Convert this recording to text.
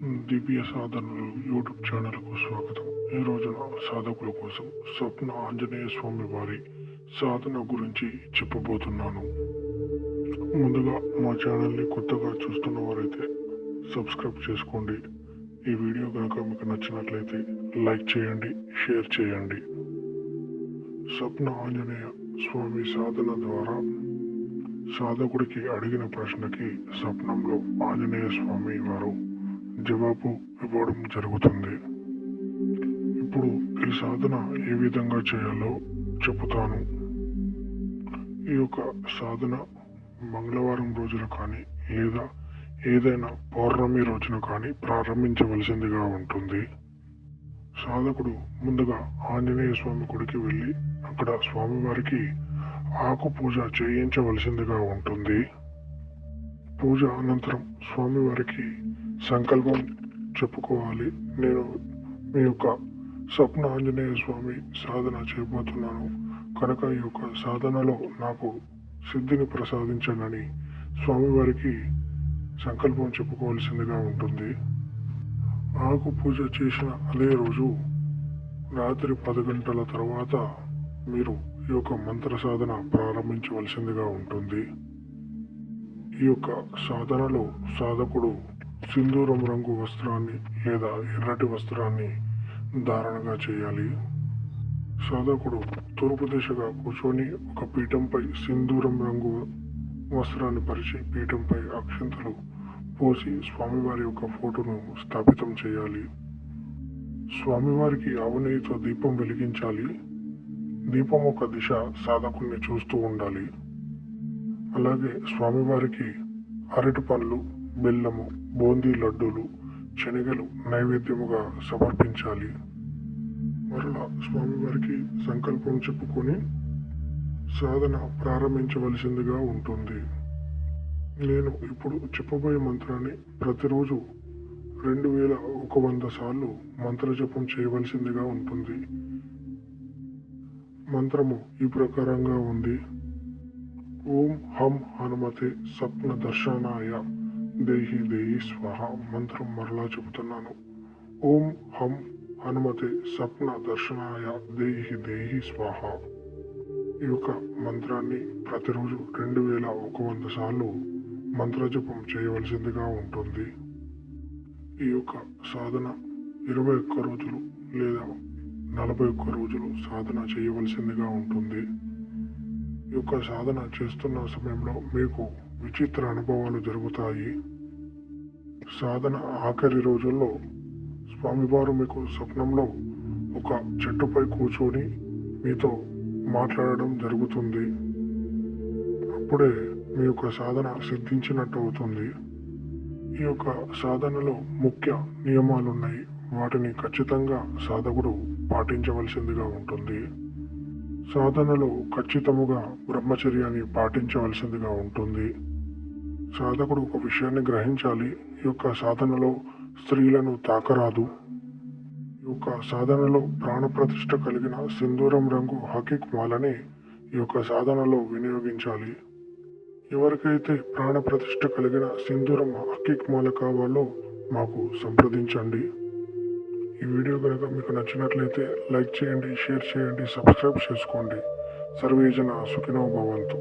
దివ్య సాధనలు యూట్యూబ్ ఛానల్కు స్వాగతం. ఈ రోజున సాధకుల కోసం స్వప్న ఆంజనేయ స్వామి వారి సాధన గురించి చెప్పబోతున్నాను. ముందుగా మా ఛానల్ని కొత్తగా చూస్తున్న వారైతే సబ్స్క్రైబ్ చేసుకోండి. ఈ వీడియో కనుక మీకు నచ్చినట్లయితే లైక్ చేయండి షేర్ చేయండి. స్వప్న ఆంజనేయ స్వామి సాధన ద్వారా సాధకుడికి అడిగిన ప్రశ్నకి స్వప్నంలో ఆంజనేయ స్వామి వారు జవాబు ఇవ్వడం జరుగుతుంది. ఇప్పుడు ఈ సాధన ఏ విధంగా చేయాలో చెబుతాను. ఈ యొక్క సాధన మంగళవారం రోజున కానీ లేదా ఏదైనా పౌర్ణమి రోజున కానీ ప్రారంభించవలసిందిగా ఉంటుంది. సాధకుడు ముందుగా ఆంజనేయ స్వామి గుడికి వెళ్ళి అక్కడ స్వామివారికి ఆకు పూజ చేయించవలసిందిగా ఉంటుంది. పూజ అనంతరం స్వామివారికి సంకల్పం చెప్పుకోవాలి. నేను మీ యొక్క స్వప్న ఆంజనేయ స్వామి సాధన చేయబోతున్నాను. కనుక ఈ యొక్క సాధనలో నాకు సిద్ధిని ప్రసాదించనని స్వామివారికి సంకల్పం చెప్పుకోవాల్సిందిగా ఉంటుంది. ఆకు పూజ చేసిన అదే రోజు రాత్రి పది గంటల తర్వాత మీరు ఈ యొక్క మంత్ర సాధన ప్రారంభించవలసిందిగా ఉంటుంది. ఈ యొక్క సాధనలో సాధకుడు సింధూరం రంగు వస్త్రాన్ని లేదా ఎర్రటి వస్త్రాన్ని ధారణగా చేయాలి. సాధకుడు తూర్పు దిశగా కూర్చొని ఒక పీఠంపై సింధూరం రంగు వస్త్రాన్ని పరిచి పీఠంపై అక్షంతలు పోసి స్వామివారి యొక్క ఫోటోను స్థాపితం చేయాలి. స్వామివారికి ఆవునేయితో దీపం వెలిగించాలి. దీపం ఒక దిశ సాధకుల్ని చూస్తూ ఉండాలి. అలాగే స్వామివారికి అరటి పండ్లు బెల్లము బూందీ లడ్డూలు శనగలు నైవేద్యముగా సమర్పించాలి. మరలా స్వామివారికి సంకల్పం చెప్పుకొని సాధన ప్రారంభించవలసిందిగా ఉంటుంది. నేను ఇప్పుడు చెప్పబోయే మంత్రాన్ని ప్రతిరోజు రెండు వేల ఒక వంద సార్లు మంత్రజపం చేయవలసిందిగా ఉంటుంది. మంత్రము ఈ ప్రకారంగా ఉంది. ఓం హం హనుమతే స్వప్న దర్శనాయ. దేహి దేహి స్వహ మంత్రం మరలా చెబుతున్నాను. ఓం హం హనుమతే స్వప్న దర్శనాయ. దేహి దేహి స్వాహ. ఈ యొక్క మంత్రాన్ని ప్రతిరోజు రెండు వేల ఒక వంద సార్లు మంత్రజపం చేయవలసిందిగా ఉంటుంది. ఈ యొక్క సాధన ఇరవై ఒక్క రోజులు లేదా నలభై ఒక్క రోజులు సాధన చేయవలసిందిగా ఉంటుంది. యొక్క సాధన చేస్తున్న సమయంలో మీకు విచిత్ర అనుభవాలు జరుగుతాయి. సాధన ఆఖరి రోజుల్లో స్వామివారు మీకు స్వప్నంలో ఒక చెట్టుపై కూర్చొని మీతో మాట్లాడడం జరుగుతుంది. అప్పుడే మీ యొక్క సాధన సిద్ధించినట్టు అవుతుంది. ఈ యొక్క సాధనలో ముఖ్య నియమాలు ఉన్నాయి వాటిని ఖచ్చితంగా సాధకుడు పాటించవలసిందిగా ఉంటుంది. సాధనలో ఖచ్చితముగా బ్రహ్మచర్యాన్ని పాటించవలసిందిగా ఉంటుంది. సాధకుడు ఒక విషయాన్ని గ్రహించాలి ఈ యొక్క సాధనలో స్త్రీలను తాకరాదు. ఈ యొక్క సాధనలో ప్రాణప్రతిష్ఠ కలిగిన సింధూరం రంగు హకిక్ మాలని ఈ యొక్క సాధనలో వినియోగించాలి. ఎవరికైతే ప్రాణప్రతిష్ఠ కలిగిన సింధూరం హకిక్ మాల కావాలో మాకు సంప్రదించండి. ఈ వీడియో కనుక మీకు నచ్చినట్లయితే లైక్ చేయండి షేర్ చేయండి సబ్స్క్రైబ్ చేసుకోండి. సర్వేజన సుఖినో భవంతు.